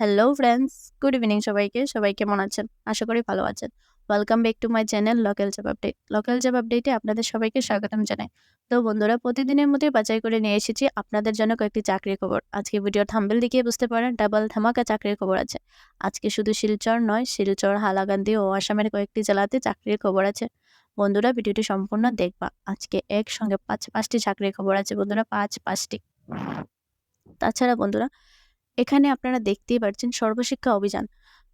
Hello friends good evening সবাইকে। সবাই কেমন আছেন? আশা করি ভালো আছেন। Welcome back to my channel local job update local job আপডেটে আপনাদের সবাইকে স্বাগতম জানাই। তো বন্ধুরা, প্রতিদিনের মধ্যে বাছাই করে নিয়ে এসেছি আপনাদের জন্য কয়েকটি চাকরির খবর। আজকে ভিডিওর থাম্বেল দিকে বুঝতে পারেন ডাবল ধামাকা চাকরির খবর আছে। আজকে শুধু শিলচর নয়, শিলচর হালাকান্দি ও আসামের কয়েকটি জেলাতে চাকরির খবর আছে। বন্ধুরা, ভিডিওটি সম্পূর্ণ দেখবা। আজকে একসঙ্গে পাঁচ, পাঁচটি চাকরির খবর আছে বন্ধুরা, পাঁচ, পাঁচটি। তাছাড়া বন্ধুরা এখানে আপনারা দেখতেই পাচ্ছেন সর্বশিক্ষা অভিযান।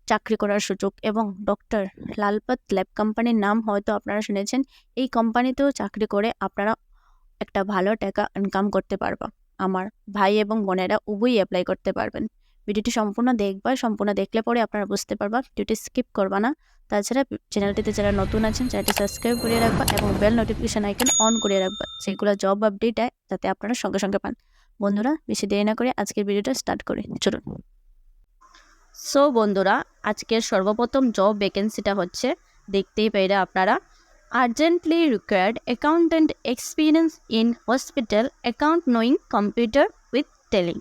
চাকরি করার সুযোগ এবং ডক্টর লালপাত ল্যাব কোম্পানির নাম হয়তো আপনারা শুনেছেন। এই কোম্পানিতেও চাকরি করে আপনারা একটা ভালো টাকা ইনকাম করতে পারবা। আমার ভাই এবং বোনেরা উভয়ই অ্যাপ্লাই করতে পারবেন। ভিডিওটি সম্পূর্ণ দেখবা, সম্পূর্ণ দেখলে পরে আপনারা বুঝতে পারবা। ভিডিওটি স্কিপ করবা না। তাছাড়া চ্যানেলটিতে যারা নতুন আছেন চ্যানেলটি সাবস্ক্রাইব করে রাখবা এবং বেল নোটিফিকেশন আইকন অন করে রাখবা। সেগুলো জব আপডেট হয় যাতে আপনারা সঙ্গে সঙ্গে পান। বন্ধুরা, বেশি দেরি না করে আজকের ভিডিওটা স্টার্ট করি চলুন। সো বন্ধুরা, আজকের সর্বপ্রথম জব ভ্যাকেন্সিটা হচ্ছে, দেখতেই পেরে আপনারা urgently required accountant experience in hospital account knowing computer with telling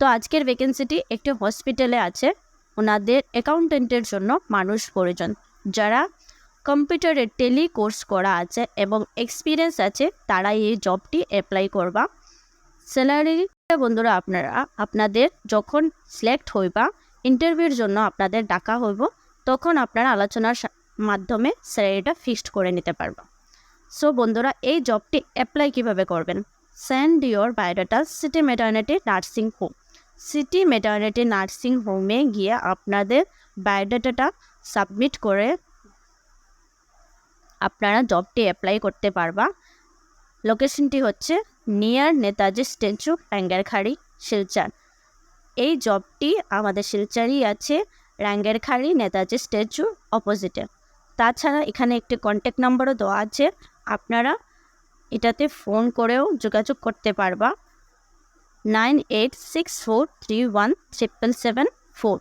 তো আজকের ভ্যাকেন্সিটি একটি হসপিটালে আছে, ওনাদের অ্যাকাউন্টেন্টের জন্য মানুষ প্রয়োজন যারা কম্পিউটারের টেলি কোর্স করা আছে এবং এক্সপিরিয়েন্স আছে তারা এই জবটি অ্যাপ্লাই করবা। স্যালারি বন্ধুরা আপনারা, আপনাদের যখন সিলেক্ট হইবা ইন্টারভিউর জন্য আপনাদের ডাকা হইব, তখন আপনারা আলোচনার মাধ্যমে স্যালারিটা ফিক্সড করে নিতে পারবা। সো বন্ধুরা, এই জবটি অ্যাপ্লাই কীভাবে করবেন? Send your biodata City Maternity Nursing Home City Maternity Nursing হোমে গিয়ে আপনাদের বায়োডাটাটা সাবমিট করে আপনারা জবটি অ্যাপ্লাই করতে পারবা। লোকেশনটি হচ্ছে নিয়ার নেতাজি স্ট্যাচু রাঙ্গারখাড়ি, শিলচর। এই জবটি আমাদের শিলচারই আছে, রাঙ্গারখাড়ি নেতাজি স্ট্যাচু অপোজিটে তাছাড়া এখানে একটি কন্ট্যাক্ট নাম্বারও দেওয়া আছে, আপনারা এটাতে ফোন করেও যোগাযোগ করতে পারবা। Nine eight six four three one triple seven four.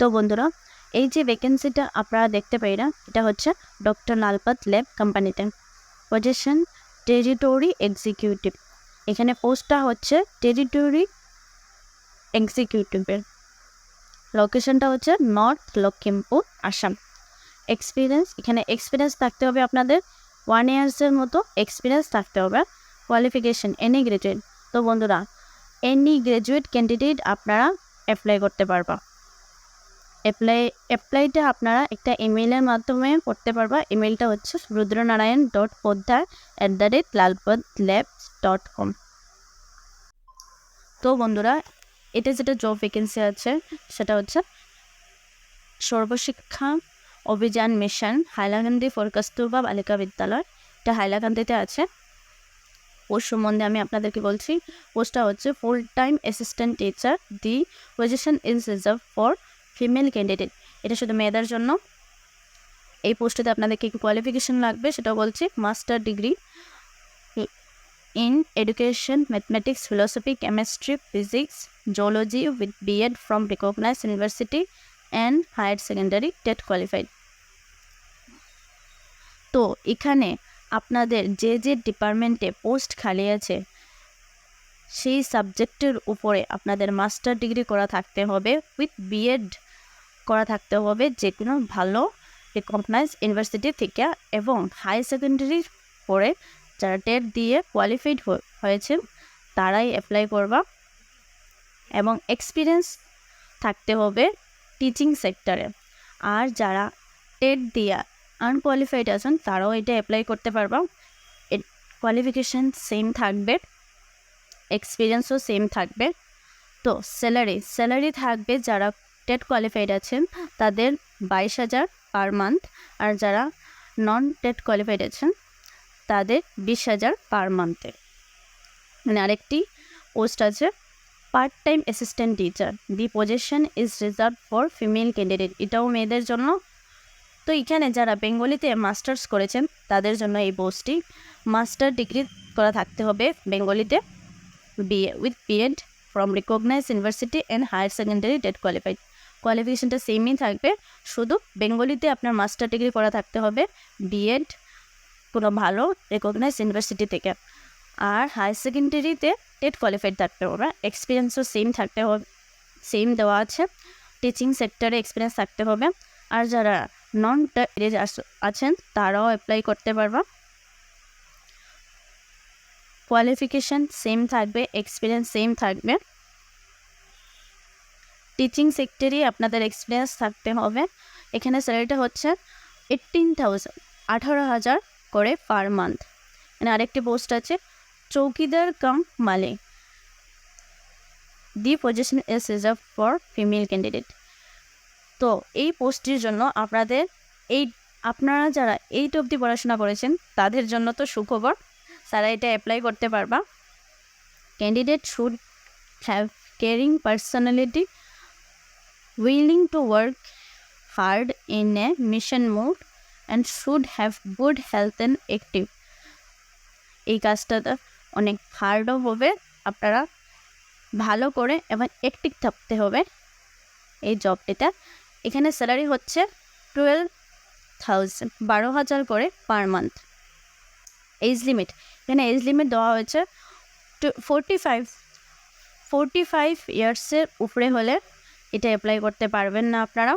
তো বন্ধুরা এই যে ভ্যাকেন্সিটা আপনারা দেখতে পাই না, এটা হচ্ছে ডক্টর লালপত ল্যাব কোম্পানিতে পজিশন টেরিটরি এক্সিকিউটিভ এখানে পোস্টটা হচ্ছে টেরিটরি এক্সিকিউটিভের লোকেশনটা হচ্ছে নর্থ লক্ষিমপুর আসাম এক্সপিরিয়েন্স এখানে এক্সপিরিয়েন্স থাকতে হবে আপনাদের। ওয়ান ইয়ার্সের মতো এক্সপিরিয়েন্স থাকতে হবে। কোয়ালিফিকেশন এনি গ্রাজুয়েট তো বন্ধুরা এনি গ্রাজুয়েট ক্যান্ডিডেট আপনারা অ্যাপ্লাই করতে পারবা। অ্যাপ্লাই অ্যাপ্লাইটা আপনারা একটা ইমেলের মাধ্যমে করতে পারবা। ইমেলটা হচ্ছে Rudranarayan dot Poddar at the rate Lalpath labs dot com তো বন্ধুরা, এটা যেটা জব ভ্যাকেন্সি আছে, সেটা হচ্ছে সর্বশিক্ষা অভিযান মিশন হাইলাকান্দি ফর কস্তুরবা বালিকা বিদ্যালয়। এটা হাইলাকান্দিতে আছে। পোস্ট সম্বন্ধে আমি আপনাদেরকে বলছি, পোস্টটা হচ্ছে full time assistant teacher the position is reserve for female candidate এটা শুধু মেয়েদের জন্য। এই পোস্টটাতে আপনাদেরকে কি কোয়ালিফিকেশন লাগবে সেটা বলছি। Master degree in education mathematics philosophy chemistry physics zoology with BEd from recognise university and higher secondary TET qualified তো এখানে আপনাদের যে যে ডিপার্টমেন্টে পোস্ট খালি আছে, সেই সাবজেক্টের উপরে আপনাদের মাস্টার ডিগ্রি করা থাকতে হবে উইথ বিএড করা থাকতে হবে যে কোনো ভালো রিকগনাইজ ইউনিভার্সিটি থেকে এবং হাই সেকেন্ডারি পরে যারা টেট দিয়ে কোয়ালিফাইড হয়েছে, তারাই অ্যাপ্লাই করবা। এবং এক্সপিরিয়েন্স থাকতে হবে টিচিং সেক্টরে আর যারা টেট দিয়া আনকোয়ালিফাইড আছেন, তারাও এটা অ্যাপ্লাই করতে পারবা। কোয়ালিফিকেশান সেম থাকবে এক্সপিরিয়েন্সও সেম থাকবে। তো স্যালারি স্যালারি থাকবে যারা টেট কোয়ালিফাইড আছেন তাদের বাইশ হাজার পার মান্থ। আর যারা নন টেট কোয়ালিফাইড আছেন তাদের বিশ হাজার পার মান্থে। মানে আরেকটি পোস্ট আছে part time assistant teacher. The position is reserve for female candidate. এটাও মেয়েদের জন্য। তো এখানে যারা বেঙ্গলিতে মাস্টার্স করেছেন, তাদের জন্য এই পোস্টটি। মাস্টার ডিগ্রি করা থাকতে হবে বেঙ্গলিতে। BA, with BEd from recognise university and higher secondary TET qualified. কোয়ালিফিকেশনটা সেমই থাকবে। শুধু বেঙ্গলিতে আপনার মাস্টার ডিগ্রি করা থাকতে হবে বিএড কোনো ভালো রেকগনাইজ ইউনিভার্সিটি থেকে। আর হায়ার সেকেন্ডারিতে টেট কোয়ালিফাইড থাকতে হবে। এক্সপিরিয়েন্সও সেম থাকতে হবে সেম দেওয়া আছে। টিচিং সেক্টরে এক্সপিরিয়েন্স থাকতে হবে। আর যারা নন টেট আছেন, তারাও অ্যাপ্লাই করতে পারবা। কোয়ালিফিকেশান সেম থাকবে এক্সপিরিয়েন্স সেম থাকবে। টিচিং সেক্টরেই আপনাদের এক্সপিরিয়েন্স থাকতে হবে। এখানে স্যালারিটা হচ্ছে এইটিন থাউজেন্ড আঠারো হাজার করে পার মান্থ এখানে আরেকটি পোস্ট আছে, চৌকিদার কাম মালে। The position is reserve for female candidate তো এই পোস্টটির জন্য আপনাদের এই, আপনারা যারা এইট অবধি পড়াশোনা করেছেন, তাদের জন্য তো সুখবর তারা এটা অ্যাপ্লাই করতে পারবা। Candidate should have caring personality willing to work hard in a mission mode and should have good health and active এই কাজটাতে অনেক হার্ডও হবে, আপনারা ভালো করে এবং অ্যাক্টিভ থাকতে হবে। এই জবটিতে এখানে স্যালারি হচ্ছে টুয়েলভ থাউজেন্ড বারো হাজার করে পার মান্থ এজ লিমিট এখানে এজ লিমিট দেওয়া হয়েছে to forty five forty five ইয়ার্সের উপরে হলে এটা অ্যাপ্লাই করতে পারবেন না আপনারা।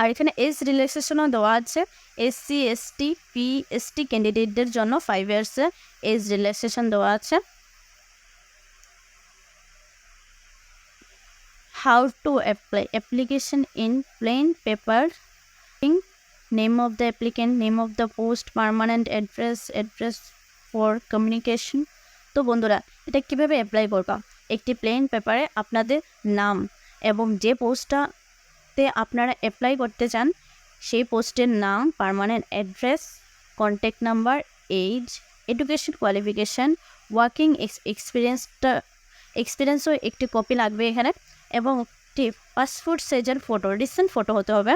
আর এখানে এজ রিল্যাক্সেশনও দেওয়া আছে। এসসি এসটি পিএসটি ক্যান্ডিডেটদের জন্য ফাইভ ইয়ার্সে এজ রিল্যাক্সেশন দেওয়া আছে। How to apply application in plain paper ইং name of the applicant name of the post permanent address address for communication তো বন্ধুরা, এটা কীভাবে অ্যাপ্লাই করবা? একটি প্লেন পেপারে আপনাদের নাম এবং যে পোস্টটাতে আপনারা অ্যাপ্লাই করতে চান, সেই পোস্টের নাম permanent address contact number age education qualification working এক্সপিরিয়েন্সটা এক্সপিরিয়েন্সও একটি কপি লাগবে এখানে এবং একটি পাসপোর্ট সাইজের ফটো রিসেন্ট ফটো হতে হবে।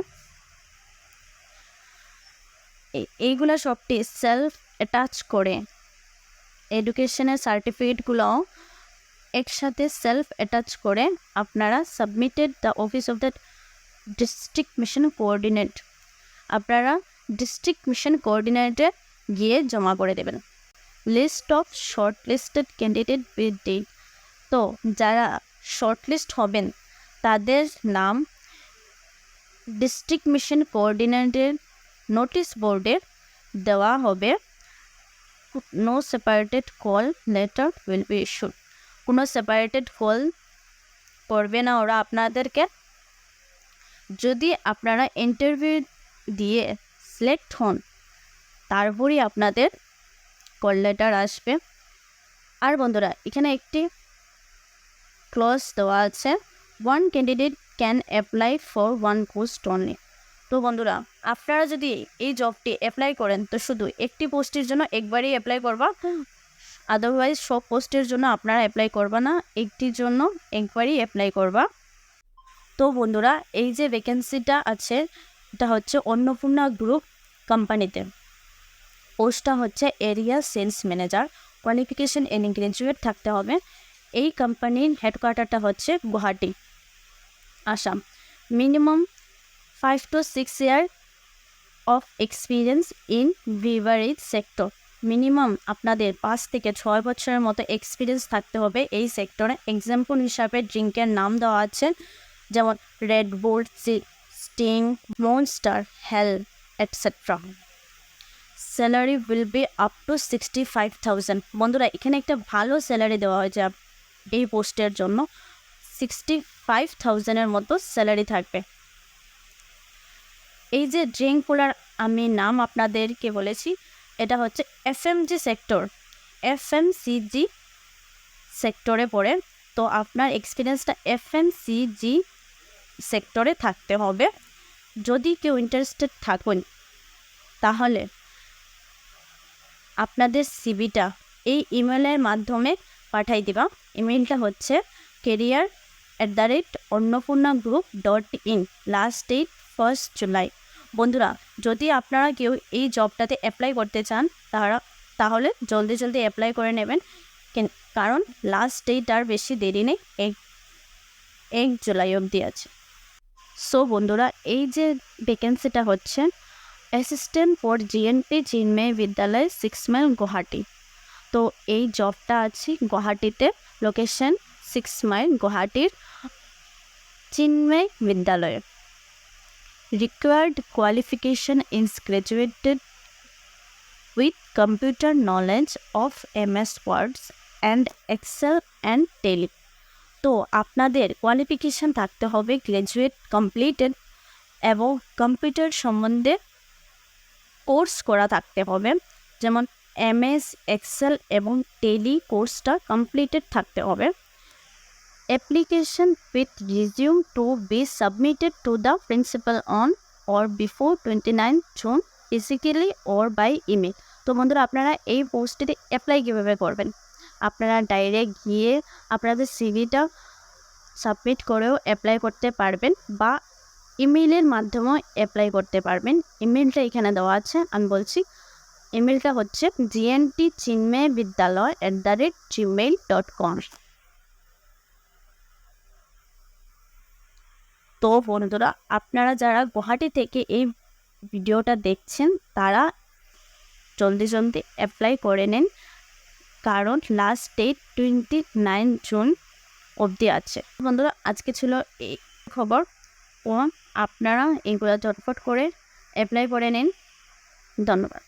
এইগুলো সবটি সেলফ অ্যাটাচ করে এডুকেশনের সার্টিফিকেটগুলো একসাথে সেলফ অ্যাটাচ করে আপনারা submitted the office of the district mission coordinate আপনারা ডিস্ট্রিক্ট মিশন কোঅর্ডিনেটে গিয়ে জমা করে দেবেন। List of short listed candidate with date তো যারা শর্টলিস্ট হবেন, তাদের নাম ডিস্ট্রিক্ট মিশন কোঅর্ডিনেটের নোটিশ বোর্ডে দেওয়া হবে। No separated call letter will be issued কোনো সেপারেটেড কল করবে না ওরা আপনাদেরকে। যদি আপনারা ইন্টারভিউ দিয়ে সিলেক্ট হন, তারপরই আপনাদের কল লেটার আসবে। আর বন্ধুরা, এখানে একটি ক্লজ দেওয়া আছে one candidate can apply for one post only তো বন্ধুরা, আপনারা যদি এই জবটি অ্যাপ্লাই করেন, তো শুধু একটি পোস্টের জন্য একবারই অ্যাপ্লাই করবা। আদারওয়াইজ সব পোস্টের জন্য আপনারা অ্যাপ্লাই করবা না। একটির জন্য একবারই অ্যাপ্লাই করবা। তো বন্ধুরা, এই যে ভ্যাকেন্সিটা আছে, এটা হচ্ছে অন্নপূর্ণা গ্রুপ কোম্পানিতে পোস্টটা হচ্ছে area sales manager qualification an graduate থাকতে হবে। এই কোম্পানির হেডকোয়ার্টারটা হচ্ছে Guwahati, Assam. Minimum five to six year of experience in beverage sector minimum আপনাদের পাঁচ থেকে ছয় বছরের মতো এক্সপিরিয়েন্স থাকতে হবে এই সেক্টরে এক্সাম্পল হিসাবে ড্রিঙ্কের নাম দেওয়া আছে, যেমন Red Bull Sting Monster Hell etcetera salary will be up to sixty five thousand বন্ধুরা, এখানে একটা ভালো স্যালারি দেওয়া হয়েছে এই পোস্টের জন্য। সিক্সটি ফাইভ থাউজেন্ডের মতো স্যালারি থাকবে। এই যে ড্রিঙ্ক কুলার আমি নাম আপনাদেরকে বলেছি এটা হচ্ছে এফএমজি সেক্টর, এফএমসিজি সেক্টরে পড়ে। তো আপনার এক্সপিরিয়েন্সটা এফএমসিজি সেক্টরে থাকতে হবে। যদি কেউ ইন্টারেস্টেড থাকুন, তাহলে আপনাদের সিবিটা এই ইমেলের মাধ্যমে পাঠাই দিবা। ইমেলটা হচ্ছে career at the rate Annapurna group dot in last date first July বন্ধুরা যদি আপনারা কেউ এই জবটাতে অ্যাপ্লাই করতে চান, তারা, তাহলে জলদি জলদি অ্যাপ্লাই করে নেবেন। কারণ লাস্ট ডেট আর বেশি দেরি নেই, এক এক জুলাই অবধি আছে। সো বন্ধুরা, এই যে ভ্যাকেন্সিটা হচ্ছে অ্যাসিস্ট্যান্ট ফর জিএনপি চিন্ময় বিদ্যালয় সিক্স মাইল গুয়াহাটি তো এই জবটা আছে গুয়াহাটিতে লোকেশন সিক্স মাইল গুয়াহাটির চিন্ময় বিদ্যালয়ে required qualification is graduated with computer knowledge of MS Words and Excel and Tele. তো আপনাদের কোয়ালিফিকেশান থাকতে হবে গ্র্যাজুয়েট কমপ্লিটেড এবং কম্পিউটার সম্বন্ধে কোর্স করা থাকতে হবে। যেমন এমএস এক্সেল এবং টেলি কোর্সটা কমপ্লিটেড থাকতে হবে। Application with resume to be submitted to the principal on or before 29 June, physically or by email. তো বন্ধুরা, আপনারা এই পোস্টটিতে অ্যাপ্লাই কীভাবে করবেন? আপনারা ডাইরেক্ট গিয়ে আপনাদের সিভিটা সাবমিট করেও অ্যাপ্লাই করতে পারবেন বা ইমেইলের মাধ্যমেও অ্যাপ্লাই করতে পারবেন। ইমেলটা এখানে দেওয়া আছে, আমি বলছি ইমেলটা হচ্ছে GNT Chinmaya Vidyalaya at the rate Gmail dot com তো বন্ধুরা, আপনারা যারা গুয়াহাটি থেকে এই ভিডিওটা দেখছেন, তারা জলদি জলদি অ্যাপ্লাই করে নিন। কারণ last date twenty nine June অবধি আছে। বন্ধুরা, আজকে ছিল এই খবর। ও, আপনারা এইগুলো চটপট করে অ্যাপ্লাই করে নিন। ধন্যবাদ।